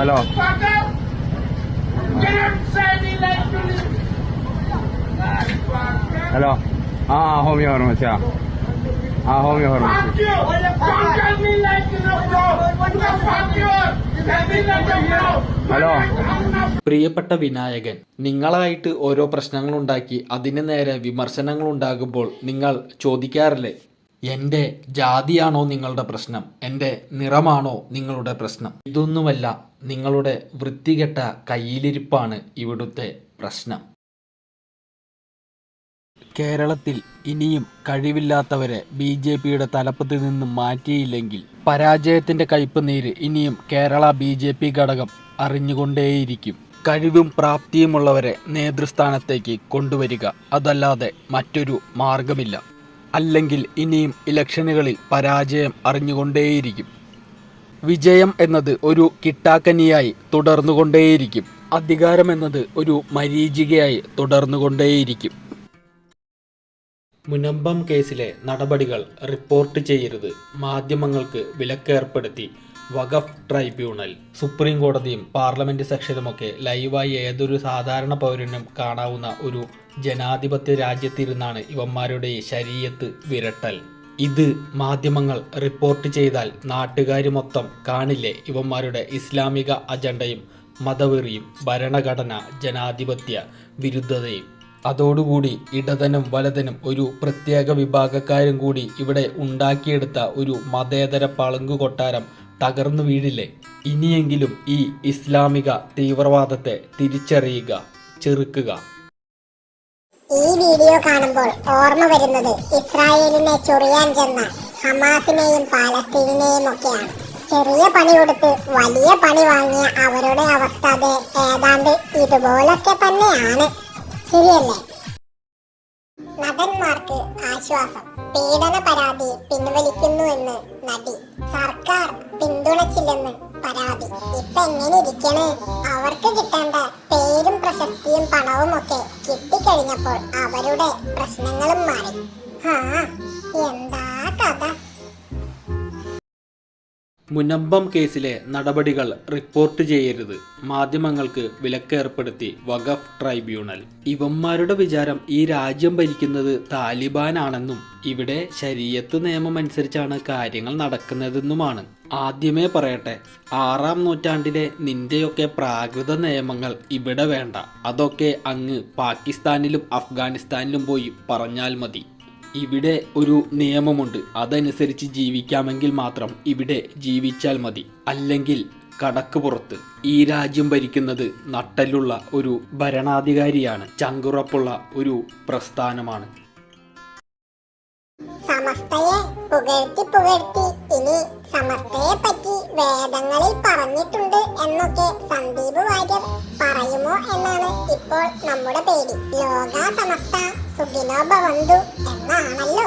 Hello. Hello. ആ homeo pharmacy ആ ആ ഹോമിയോ ഫാർമസി ഹലോ. പ്രിയപ്പെട്ട വിനായകൻ നിങ്ങളായിട്ട് ഓരോ പ്രശ്നങ്ങളുണ്ടാക്കി അതിന് നേരെ വിമർശനങ്ങൾ ഉണ്ടാകുമ്പോൾ നിങ്ങൾ ചോദിക്കാറില്ലേ? എന്റെ ജാതിയാണോ നിങ്ങളുടെ പ്രശ്നം? എന്റെ നിറമാണോ നിങ്ങളുടെ പ്രശ്നം? ഇതൊന്നുമല്ല നിങ്ങളുടെ വൃത്തികെട്ട കയ്യിലിരിപ്പാണ് ഇവിടുത്തെ പ്രശ്നം. കേരളത്തിൽ ഇനിയും കഴിവില്ലാത്തവരെ ബി ജെ പിയുടെ തലപ്പത്തിൽ നിന്നും മാറ്റിയില്ലെങ്കിൽ പരാജയത്തിന്റെ കയ്പ് നീര് ഇനിയും കേരള ബി ജെ പി ഘടകം അറിഞ്ഞുകൊണ്ടേയിരിക്കും. കഴിവും പ്രാപ്തിയുമുള്ളവരെ നേതൃസ്ഥാനത്തേക്ക് കൊണ്ടുവരിക അതല്ലാതെ മറ്റൊരു മാർഗമില്ല. അല്ലെങ്കിൽ ഇനിയും ഇലക്ഷനുകളിൽ പരാജയം അറിഞ്ഞുകൊണ്ടേയിരിക്കും. വിജയം എന്നത് ഒരു കിട്ടാക്കനിയായി തുടർന്നുകൊണ്ടേയിരിക്കും. അധികാരം എന്നത് ഒരു മരീചികയായി തുടർന്നുകൊണ്ടേയിരിക്കും. മുനമ്പം കേസിലെ നടപടികൾ റിപ്പോർട്ട് ചെയ്യരുത്. മാധ്യമങ്ങൾക്ക് വിലക്കേർപ്പെടുത്തി. വഖഫ് ട്രൈബ്യൂണൽ സുപ്രീം കോടതിയും പാർലമെന്റ് സെക്ഷനുമൊക്കെ ലൈവായി ഏതൊരു സാധാരണ പൗരനും കാണാവുന്ന ഒരു ജനാധിപത്യ രാജ്യത്തിരുന്നാണ് ഇവന്മാരുടെ ശരീരത്ത് വിരട്ടൽ. ഇത് മാധ്യമങ്ങൾ റിപ്പോർട്ട് ചെയ്താൽ നാട്ടുകാർ മൊത്തം കാണില്ലേ ഇവന്മാരുടെ ഇസ്ലാമിക അജണ്ടയും മതവെറിയും ഭരണഘടന ജനാധിപത്യ വിരുദ്ധതയും. അതോടുകൂടി ഇടതനും വലതനും ഒരു പ്രത്യേക വിഭാഗക്കാരും കൂടി ഇവിടെ ഉണ്ടാക്കിയെടുത്ത ഒരു മതേതര പളുങ്കു കൊട്ടാരം തകർന്നു വീഴില്ലേ? ഇനിയെങ്കിലും ഈ ഇസ്ലാമിക തീവ്രവാദത്തെ തിരിച്ചറിയുക ചെറുക്കുക. വീഡിയോ കാണുമ്പോൾ ഓർമ്മ വരുന്നത് ഇസ്രായേലിനെ ചൊറിയാൻ ചെന്ന ഹമാസിനെയും പാലസ്തീനെയും ഒക്കെയാണ്. ചെറിയ പണി കൊടുത്ത് വലിയ പണി വാങ്ങിയ അവരുടെ അവസ്ഥ അത് ഏതാണ്ട് ഇതുപോലൊക്കെ തന്നെയാണ്. ശരിയല്ലേ? നടന്മാർക്ക് ആശ്വാസം പീഡന പരാതി പിൻവലിക്കുന്നു എന്ന് നടി. സർക്കാർ പിന്തുണച്ചില്ലെന്ന് പരാതി. ഇപ്പൊ എങ്ങനെ ഇരിക്കണേ? അവർക്ക് കിട്ടേണ്ട പ്രശസ്തിയും പണവും ഒക്കെ കിട്ടിക്കഴിഞ്ഞപ്പോൾ അവരുടെ പ്രശ്നങ്ങളും മാറി. ഹാ എന്താ കഥ? മുനമ്പം കേസിലെ നടപടികൾ റിപ്പോർട്ട് ചെയ്യരുത്. മാധ്യമങ്ങൾക്ക് വിലക്കേർപ്പെടുത്തി വഖഫ് ട്രൈബ്യൂണൽ. ഇവന്മാരുടെ വിചാരം ഈ രാജ്യം ഭരിക്കുന്നത് താലിബാനാണെന്നും ഇവിടെ ശരീരത്ത് നിയമം അനുസരിച്ചാണ് കാര്യങ്ങൾ നടക്കുന്നതെന്നുമാണ്. ആദ്യമേ പറയട്ടെ ആറാം നൂറ്റാണ്ടിലെ നിന്റെയൊക്കെ പ്രാകൃത നിയമങ്ങൾ ഇവിടെ വേണ്ട. അതൊക്കെ അങ്ങ് പാകിസ്ഥാനിലും അഫ്ഗാനിസ്ഥാനിലും പോയി പറഞ്ഞാൽ മതി. ഇവിടെ ഒരു നിയമമുണ്ട്. അതനുസരിച്ച് ജീവിക്കാമെങ്കിൽ മാത്രം ഇവിടെ ജീവിച്ചാൽ മതി. അല്ലെങ്കിൽ കടക്ക് പുറത്ത് ഈ രാജ്യം ഭരിക്കുന്നത് നട്ടലുള്ള ഒരു ഭരണാധികാരിയാണ്. ചങ്കുറപ്പുള്ള ഒരു പ്രസ്ഥാനമാണ്. സമസ്തയെ പുകഴ്ത്തി പുകഴ്ത്തി ഇനി സമസ്തയെ പറ്റി വേദങ്ങളിൽ പറഞ്ഞിട്ടുണ്ട് എന്നൊക്കെ സന്ദീപ് വാര്യർ പറയുമോ എന്നാണ് ഇപ്പോൾ നമ്മുടെ പേടി. ലോകാ സമസ്ത സുഖിനോ ഭവന്തു എന്നാണല്ലോ.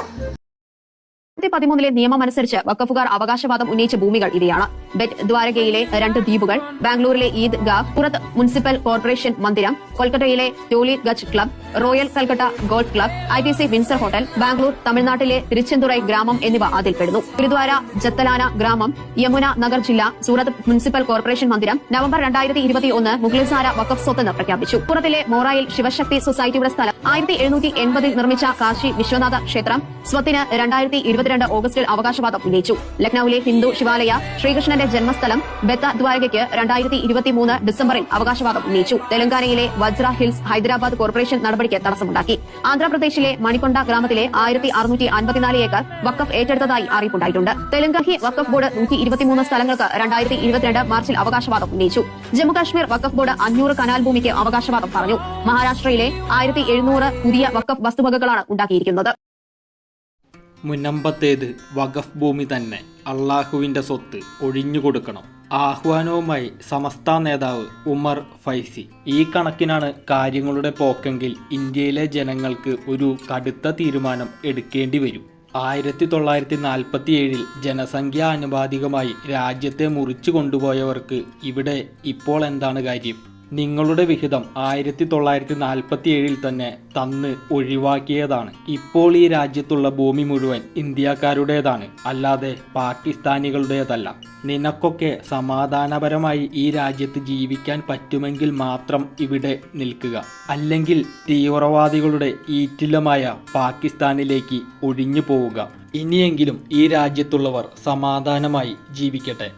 രണ്ടായിരത്തി പതിമൂന്നിലെ നിയമമനുസരിച്ച് വക്കഫുകാർ അവകാശവാദം ഉന്നയിച്ച ഭൂമികൾ ഇവയാണ്. ബെറ്റ് ദ്വാരകയിലെ രണ്ട് ദ്വീപുകൾ ബാംഗ്ലൂരിലെ ഈദ് ഗാഹ് പുറത്ത് മുനിസിപ്പൽ കോർപ്പറേഷൻ മന്ദിരം കൊൽക്കത്തയിലെ Tollygunge club royal Calcutta golf club I T C Windsor hotel Bangalore തമിഴ്നാട്ടിലെ തിരുച്ചെന്തുറൈ ഗ്രാമം എന്നിവ അതിൽപ്പെടുന്നു. ഗുരുദ്വാര ജത്തലാന ഗ്രാമം യമുന നഗർ ജില്ല സൂറത്ത് മുനിസിപ്പൽ കോർപ്പറേഷൻ മന്ദിരം നവംബർ രണ്ടായിരത്തി ഇരുപത്തി ഒന്ന് മുഗളിസാര വഖഫ് സ്വത്തെന്ന് പ്രഖ്യാപിച്ചു. പുറത്തിലെ മോറായിൽ ശിവശക്തി സൊസൈറ്റിയുടെ സ്ഥലം ആയിരത്തി എഴുന്നൂറ്റി എൺപതിൽ നിർമ്മിച്ച കാശി വിശ്വനാഥ ക്ഷേത്രം സ്വത്തിന് രണ്ടായിരത്തി ഇരുപത്തിരണ്ട് ഓഗസ്റ്റിൽ അവകാശവാദം ഉന്നയിച്ചു. ലക്നൌവിലെ ഹിന്ദു ശിവാലയ ശ്രീകൃഷ്ണന്റെ ജന്മസ്ഥലം ബെത്ത ദ്വാരകയ്ക്ക് രണ്ടായിരത്തി ഇരുപത്തിമൂന്ന് ഡിസംബറിൽ അവകാശവാദം ഉന്നയിച്ചു. തെലങ്കാനയിലെ വജ്ര ഹിൽസ് ഹൈദരാബാദ് കോർപ്പറേഷൻ നടപടിക്ക് തടസ്സമുണ്ടാക്കി. ആന്ധ്രാപ്രദേശിലെ മണിക്കൊണ്ട ഗ്രാമത്തിലെ ആയിരത്തി അറുന്നൂറ്റി അൻപത്തിനാല് ഏക്കർ വക്കഫ് ഏറ്റെടുത്തതായി അറിയിപ്പുണ്ടായിട്ടുണ്ട്. തെലങ്കാഹി വക്കഫ് ബോർഡ് നൂറ്റി ഇരുപത്തിമൂന്ന് സ്ഥലങ്ങൾക്ക് രണ്ടായിരത്തി ഇരുപത്തിരണ്ട് മാർച്ചിൽ അവകാശവാദം ഉന്നയിച്ചു. ജമ്മുകാശ്മീർ വക്കഫ് ബോർഡ് അഞ്ഞൂറ് കനാൽ ഭൂമിക്ക് അവകാശവാദം പറഞ്ഞു. മഹാരാഷ്ട്രയിലെ ആയിരത്തി എഴുന്നൂറ് പുതിയ വക്കഫ് വസ്തുവകകളാണ് ഉണ്ടാക്കിയിരിക്കുന്നത്. മുനമ്പത്തേത് വഖഫ് ഭൂമി തന്നെ അള്ളാഹുവിന്റെ സ്വത്ത് ഒഴിഞ്ഞുകൊടുക്കണം ആഹ്വാനവുമായി സമസ്ത നേതാവ് ഉമർ ഫൈസി. ഈ കണക്കിനാണ് കാര്യങ്ങളുടെ പോക്കെങ്കിൽ ഇന്ത്യയിലെ ജനങ്ങൾക്ക് ഒരു കടുത്ത തീരുമാനം എടുക്കേണ്ടി വരും. ആയിരത്തി തൊള്ളായിരത്തി നാൽപ്പത്തി ഏഴിൽ ജനസംഖ്യ അനുപാതികമായി രാജ്യത്തെ മുറിച്ചു കൊണ്ടുപോയവർക്ക് ഇവിടെ ഇപ്പോൾ എന്താണ് കാര്യം? നിങ്ങളുടെ വിഹിതം ആയിരത്തി തൊള്ളായിരത്തി നാൽപ്പത്തി ഏഴിൽ തന്നെ തന്ന് ഒഴിവാക്കിയതാണ്. ഇപ്പോൾ ഈ രാജ്യത്തുള്ള ഭൂമി മുഴുവൻ ഇന്ത്യക്കാരുടേതാണ് അല്ലാതെ പാകിസ്ഥാനികളുടേതല്ല. നിനക്കൊക്കെ സമാധാനപരമായി ഈ രാജ്യത്ത് ജീവിക്കാൻ പറ്റുമെങ്കിൽ മാത്രം ഇവിടെ നിൽക്കുക. അല്ലെങ്കിൽ തീവ്രവാദികളുടെ ഈറ്റിലമായ പാകിസ്ഥാനിലേക്ക് ഒഴിഞ്ഞു പോവുക ഇനിയെങ്കിലും ഈ രാജ്യത്തുള്ളവർ സമാധാനമായി ജീവിക്കട്ടെ.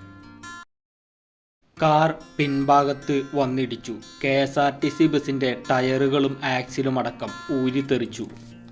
കാർ പിൻഭാഗത്ത് വന്നിടിച്ചു. K S R T C ബസിന്റെ ടയറുകളും ആക്സിലും അടക്കം ഊരിത്തെറിച്ചു.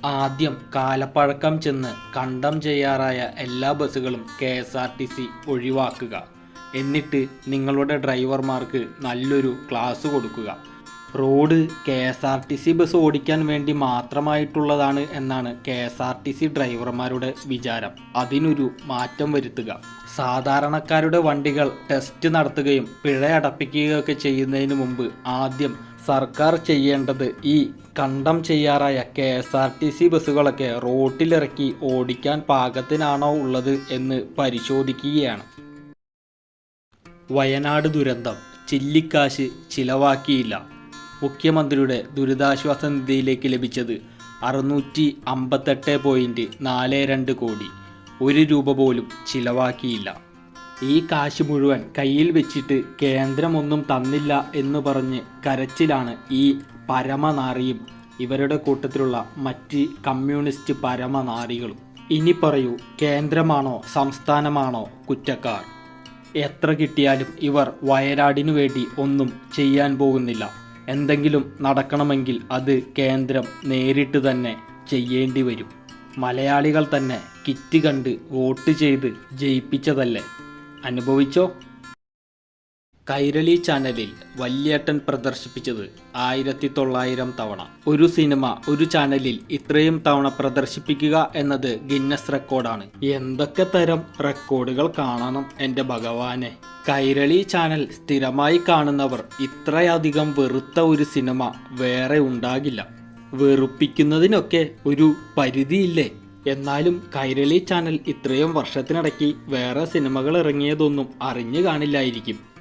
ആദ്യം കാലപ്പഴക്കം ചെന്ന് കണ്ടം ചെയ്യാറായ എല്ലാ ബസ്സുകളും K S R T C ഒഴിവാക്കുക. എന്നിട്ട് നിങ്ങളുടെ ഡ്രൈവർമാർക്ക് നല്ലൊരു ക്ലാസ് കൊടുക്കുക. Road K S R T C bus ഓടിക്കാൻ വേണ്ടി മാത്രമായിട്ടുള്ളതാണ് എന്നാണ് K S R T C ഡ്രൈവർമാരുടെ വിചാരം. അതിനൊരു മാറ്റം വരുത്തുക. സാധാരണക്കാരുടെ വണ്ടികൾ ടെസ്റ്റ് നടത്തുകയും പിഴ അടപ്പിക്കുകയൊക്കെ ചെയ്യുന്നതിന് മുമ്പ് ആദ്യം സർക്കാർ ചെയ്യേണ്ടത് ഈ കണ്ടം ചെയ്യാറായ K S R T C ബസ്സുകളൊക്കെ റോട്ടിലിറക്കി ഓടിക്കാൻ പാകത്തിനാണോ ഉള്ളത് എന്ന് പരിശോധിക്കുകയാണ്. വയനാട് ദുരന്തം. ചില്ലിക്കാശ് ചിലവാക്കിയില്ല. മുഖ്യമന്ത്രിയുടെ ദുരിതാശ്വാസ നിധിയിലേക്ക് ലഭിച്ചത് അറുന്നൂറ്റി അമ്പത്തെട്ട് പോയിന്റ് നാല് രണ്ട് കോടി. ഒരു രൂപ പോലും ചിലവാക്കിയില്ല. ഈ കാശ് മുഴുവൻ കയ്യിൽ വെച്ചിട്ട് കേന്ദ്രമൊന്നും തന്നില്ല എന്ന് പറഞ്ഞ് കരച്ചിലാണ് ഈ പരമനാറിയും ഇവരുടെ കൂട്ടത്തിലുള്ള മറ്റ് കമ്മ്യൂണിസ്റ്റ് പരമനാറികളും. ഇനി പറയൂ കേന്ദ്രമാണോ സംസ്ഥാനമാണോ കുറ്റക്കാർ? എത്ര കിട്ടിയാലും ഇവർ വയനാടിനു വേണ്ടി ഒന്നും ചെയ്യാൻ പോകുന്നില്ല. എന്തെങ്കിലും നടക്കണമെങ്കിൽ അത് കേന്ദ്രം നേരിട്ട് തന്നെ ചെയ്യേണ്ടി വരും. മലയാളികൾ തന്നെ കിറ്റ് കണ്ട് വോട്ട് ചെയ്ത് ജയിപ്പിച്ചതല്ലേ? അനുഭവിച്ചോ? കൈരളി ചാനലിൽ വല്യേട്ടൻ പ്രദർശിപ്പിച്ചത് ആയിരത്തി തൊള്ളായിരം തവണ. ഒരു സിനിമ ഒരു ചാനലിൽ ഇത്രയും തവണ പ്രദർശിപ്പിക്കുക എന്നത് ഗിന്നസ് റെക്കോർഡാണ്. എന്തൊക്കെ തരം റെക്കോർഡുകൾ കാണണം എന്റെ ഭഗവാനെ. കൈരളി ചാനൽ സ്ഥിരമായി കാണുന്നവർ ഇത്രയധികം വെറുത്ത ഒരു സിനിമ വേറെ ഉണ്ടാകില്ല. വെറുപ്പിക്കുന്നതിനൊക്കെ ഒരു പരിധിയില്ലേ? എന്നാലും കൈരളി ചാനൽ ഇത്രയും വർഷത്തിനിടയ്ക്ക് വേറെ സിനിമകൾ ഇറങ്ങിയതൊന്നും അറിഞ്ഞു കാണില്ലായിരിക്കും.